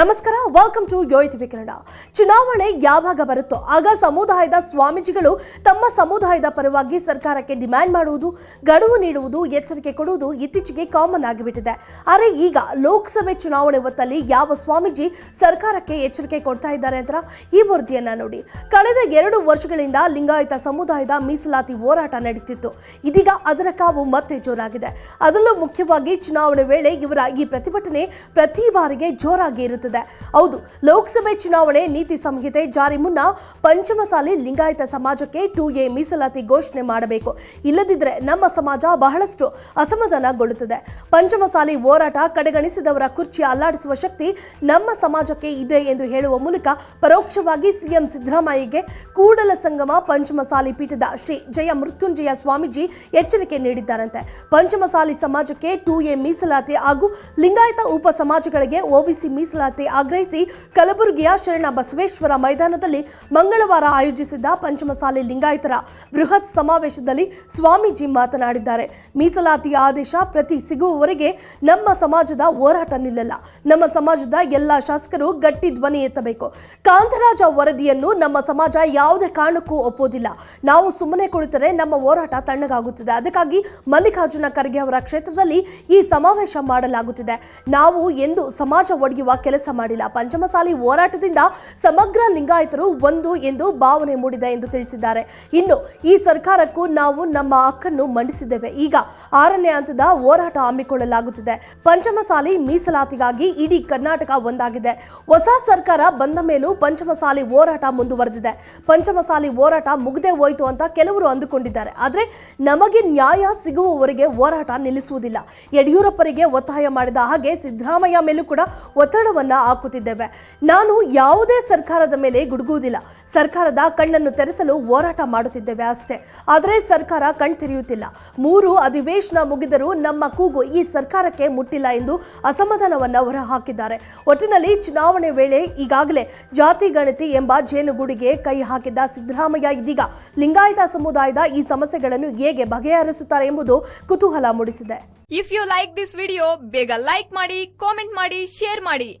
ನಮಸ್ಕಾರ welcome to Yo TV Kannada ಚುನಾವಣೆ ಯಾವಾಗ ಬರುತ್ತೋ, ಆಗ ಸಮುದಾಯದ ಸ್ವಾಮೀಜಿಗಳು ತಮ್ಮ ಸಮುದಾಯದ ಪರವಾಗಿ ಸರ್ಕಾರಕ್ಕೆ ಡಿಮ್ಯಾಂಡ್ ಮಾಡುವುದು, ಗಡುವು ನೀಡುವುದು, ಎಚ್ಚರಿಕೆ ಕೊಡುವುದು ಇತ್ತೀಚೆಗೆ ಕಾಮನ್ ಆಗಿಬಿಟ್ಟಿದೆ. ಆದರೆ ಈಗ ಲೋಕಸಭೆ ಚುನಾವಣೆ ಹೊತ್ತಲ್ಲಿ ಯಾವ ಸ್ವಾಮೀಜಿ ಸರ್ಕಾರಕ್ಕೆ ಎಚ್ಚರಿಕೆ ಕೊಡ್ತಾ ಇದ್ದಾರೆ ಅಂತ ಈ ವರದಿಯನ್ನ ನೋಡಿ. ಕಳೆದ ಎರಡು ವರ್ಷಗಳಿಂದ ಲಿಂಗಾಯತ ಸಮುದಾಯದ ಮೀಸಲಾತಿ ಹೋರಾಟ ನಡೀತಿತ್ತು. ಇದೀಗ ಅದರ ಕಾವು ಮತ್ತೆ ಜೋರಾಗಿದೆ. ಅದರಲ್ಲೂ ಮುಖ್ಯವಾಗಿ ಚುನಾವಣೆ ವೇಳೆ ಇವರ ಈ ಪ್ರತಿಭಟನೆ ಪ್ರತಿ ಬಾರಿಗೆ ಜೋರಾಗಿ ಇರುತ್ತದೆ. ಹೌದು, ಲೋಕಸಭೆ ಚುನಾವಣೆ ನೀತಿ ಸಂಹಿತೆ ಜಾರಿ ಮುನ್ನ ಪಂಚಮಸಾಲಿ ಲಿಂಗಾಯತ ಸಮಾಜಕ್ಕೆ ಟು ಎ ಮೀಸಲಾತಿ ಘೋಷಣೆ ಮಾಡಬೇಕು. ಇಲ್ಲದಿದ್ದರೆ ನಮ್ಮ ಸಮಾಜ ಬಹಳಷ್ಟು ಅಸಮಾಧಾನಗೊಳ್ಳುತ್ತದೆ. ಪಂಚಮಸಾಲಿ ಹೋರಾಟ ಕಡೆಗಣಿಸಿದವರ ಕುರ್ಚಿ ಅಲ್ಲಾಡಿಸುವ ಶಕ್ತಿ ನಮ್ಮ ಸಮಾಜಕ್ಕೆ ಇದೆ ಎಂದು ಹೇಳುವ ಮೂಲಕ ಪರೋಕ್ಷವಾಗಿ ಸಿಎಂ ಸಿದ್ದರಾಮಯ್ಯಗೆ ಕೂಡಲ ಸಂಗಮ ಪಂಚಮಸಾಲಿ ಪೀಠದ ಶ್ರೀ ಜಯ ಮೃತ್ಯುಂಜಯ ಸ್ವಾಮೀಜಿ ಎಚ್ಚರಿಕೆ ನೀಡಿದ್ದಾರಂತೆ. ಪಂಚಮಸಾಲಿ ಸಮಾಜಕ್ಕೆ ಟು ಎ ಮೀಸಲಾತಿ ಹಾಗೂ ಲಿಂಗಾಯತ ಉಪ ಸಮಾಜಗಳಿಗೆ ಒಬಿಸಿ ಮೀಸಲಾತಿ ಆಗ್ರಹಿಸಿ ಕಲಬುರಗಿಯ ಶರಣ ಬಸವೇಶ್ವರ ಮೈದಾನದಲ್ಲಿ ಮಂಗಳವಾರ ಆಯೋಜಿಸಿದ್ದ ಪಂಚಮಸಾಲಿ ಲಿಂಗಾಯತರ ಬೃಹತ್ ಸಮಾವೇಶದಲ್ಲಿ ಸ್ವಾಮೀಜಿ ಮಾತನಾಡಿದ್ದಾರೆ. ಮೀಸಲಾತಿಯ ಆದೇಶ ಪ್ರತಿ ಸಿಗುವವರೆಗೆ ನಮ್ಮ ಸಮಾಜದ ಹೋರಾಟ ನಿಲ್ಲಲ್ಲ. ನಮ್ಮ ಸಮಾಜದ ಎಲ್ಲ ಶಾಸಕರು ಗಟ್ಟಿ ಧ್ವನಿ ಎತ್ತಬೇಕು. ಕಾಂತರಾಜ ವರದಿಯನ್ನು ನಮ್ಮ ಸಮಾಜ ಯಾವುದೇ ಕಾರಣಕ್ಕೂ ಒಪ್ಪೋದಿಲ್ಲ ನಾವು ಸುಮ್ಮನೆ ಕುಳಿತರೆ ನಮ್ಮ ಹೋರಾಟ ತಣ್ಣಗಾಗುತ್ತದೆ. ಅದಕ್ಕಾಗಿ ಮಲ್ಲಿಕಾರ್ಜುನ ಖರ್ಗೆ ಅವರ ಕ್ಷೇತ್ರದಲ್ಲಿ ಈ ಸಮಾವೇಶ ಮಾಡಲಾಗುತ್ತಿದೆ. ನಾವು ಎಂದು ಸಮಾಜ ಒಡೆಯುವ ಕೆಲಸ ಮಾಡಿಲ್ಲ. ಪಂಚಮಸಾಲಿ ಹೋರಾಟದಿಂದ ಸಮಗ್ರ ಲಿಂಗಾಯತರು ಒಂದು ಎಂದು ಭಾವನೆ ಮೂಡಿದೆ ಎಂದು ತಿಳಿಸಿದ್ದಾರೆ. ಇನ್ನು ಈ ಸರ್ಕಾರಕ್ಕೂ ನಾವು ನಮ್ಮ ಹಕ್ಕನ್ನು ಮಂಡಿಸಿದ್ದೇವೆ. ಈಗ ಆರನೇ ಹಂತದ ಹೋರಾಟ ಹಮ್ಮಿಕೊಳ್ಳಲಾಗುತ್ತಿದೆ. ಪಂಚಮಸಾಲಿ ಮೀಸಲಾತಿಗಾಗಿ ಇಡೀ ಕರ್ನಾಟಕ ಒಂದಾಗಿದೆ. ಹೊಸ ಸರ್ಕಾರ ಬಂದ ಮೇಲೂ ಪಂಚಮಸಾಲಿ ಹೋರಾಟ ಮುಂದುವರೆದಿದೆ. ಪಂಚಮಸಾಲಿ ಹೋರಾಟ ಮುಗದೆ ಹೋಯಿತು ಅಂತ ಕೆಲವರು ಅಂದುಕೊಂಡಿದ್ದಾರೆ. ಆದರೆ ನಮಗೆ ನ್ಯಾಯ ಸಿಗುವವರೆಗೆ ಹೋರಾಟ ನಿಲ್ಲಿಸುವುದಿಲ್ಲ. ಯಡಿಯೂರಪ್ಪರಿಗೆ ಒತ್ತಾಯ ಮಾಡಿದ ಹಾಗೆ ಸಿದ್ದರಾಮಯ್ಯ ಮೇಲೂ ಕೂಡ ಒತ್ತಡವನ್ನ ಹಾಕುತ್ತಿದ್ದೇವೆ. ನಾನು ಯಾವುದೇ ಸರ್ಕಾರದ ಮೇಲೆ ಗುಡುಗುವುದಿಲ್ಲ. ಸರ್ಕಾರದ ಕಣ್ಣನ್ನು ತೆರೆಸಲು ಹೋರಾಟ ಮಾಡುತ್ತಿದ್ದೇವೆ ಅಷ್ಟೇ. ಆದರೆ ಸರ್ಕಾರ ಕಣ್ತೆರೆಯುತ್ತಿಲ್ಲ ಮೂರು ಅಧಿವೇಶನ ಮುಗಿದರೂ ನಮ್ಮ ಕೂಗು ಈ ಸರ್ಕಾರಕ್ಕೆ ಮುಟ್ಟಿಲ್ಲ ಎಂದು ಅಸಮಾಧಾನವನ್ನು ಹೊರಹಾಕಿದ್ದಾರೆ. ಒಟ್ಟಿನಲ್ಲಿ ಚುನಾವಣೆ ವೇಳೆ ಈಗಾಗಲೇ ಜಾತಿ ಗಣತಿ ಎಂಬ ಜೇನುಗೂಡಿಗೆ ಕೈ ಹಾಕಿದ್ದ ಸಿದ್ದರಾಮಯ್ಯ ಇದೀಗ ಲಿಂಗಾಯತ ಸಮುದಾಯದ ಈ ಸಮಸ್ಯೆಗಳನ್ನು ಹೇಗೆ ಬಗೆಹರಿಸುತ್ತಾರೆ ಎಂಬುದು ಕುತೂಹಲ ಮೂಡಿಸಿದೆ. If you like this video ಬೇಗ ಲೈಕ್ ಮಾಡಿ ಕಾಮೆಂಟ್ ಮಾಡಿ ಶೇರ್ ಮಾಡಿ.